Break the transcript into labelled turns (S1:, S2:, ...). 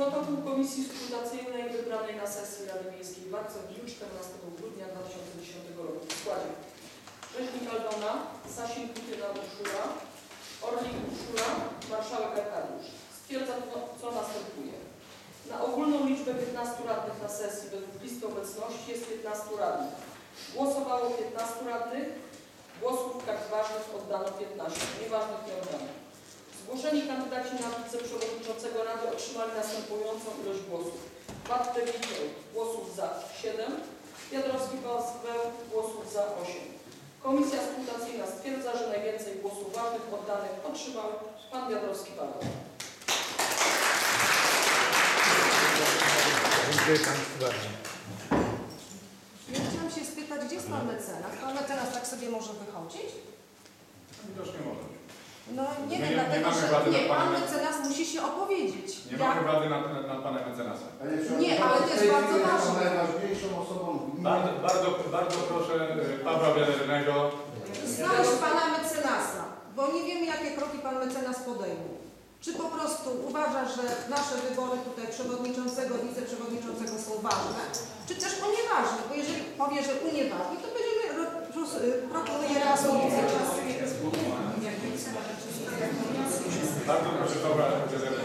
S1: Protokół Komisji Skrutacyjnej wybranej na sesji Rady Miejskiej w dniu 14 grudnia 2010 roku w składzie Rzeźnik Aldona, Sasin Putyna Urszula, Orlik Urszula, Marszałek Arkadiusz. Stwierdza to, co następuje. Na ogólną liczbę 15 radnych na sesji według listy obecności jest 15 radnych. Głosowało 15 radnych, głosów kart ważnych oddano 15, nieważnych nie oddano. Zgłoszeni kandydaci na wiceprzewodniczącego Rady otrzymali następującą ilość głosów. Bartek Witoł głosów za 7, Jadrowski Paweł głosów za 8. Komisja skrutacyjna stwierdza, że najwięcej głosów ważnych oddanych otrzymał pan Jadrowski Paweł.
S2: Dziękuję Państwu bardzo.
S3: Ja chciałam się spytać, gdzie jest pan mecenas? Pan mecenas tak sobie może wychodzić?
S4: Widocznie może.
S3: No nie
S4: My
S3: wiem,
S4: nie- nie
S3: dlatego
S4: mamy
S3: że nie, pan mecenas musi się opowiedzieć.
S4: Nie mamy władzy nad, nad, nad panem mecenasem.
S3: Nie, ale to jest bardzo ważne.
S5: najważniejszą osobą w gminie.
S4: Bardzo, bardzo, bardzo proszę y, Pawła Wiadernego.
S3: Znaleźć pana mecenasa, bo nie wiemy, jakie kroki pan mecenas podejmie. Czy po prostu uważa, że nasze wybory tutaj przewodniczącego, wiceprzewodniczącego są ważne, czy też unieważni, bo jeżeli powie, że unieważni, to będziemy ro- ros- y, proponuję reasumpcję Tak,
S4: to znaczy dobra, to jest dobrze.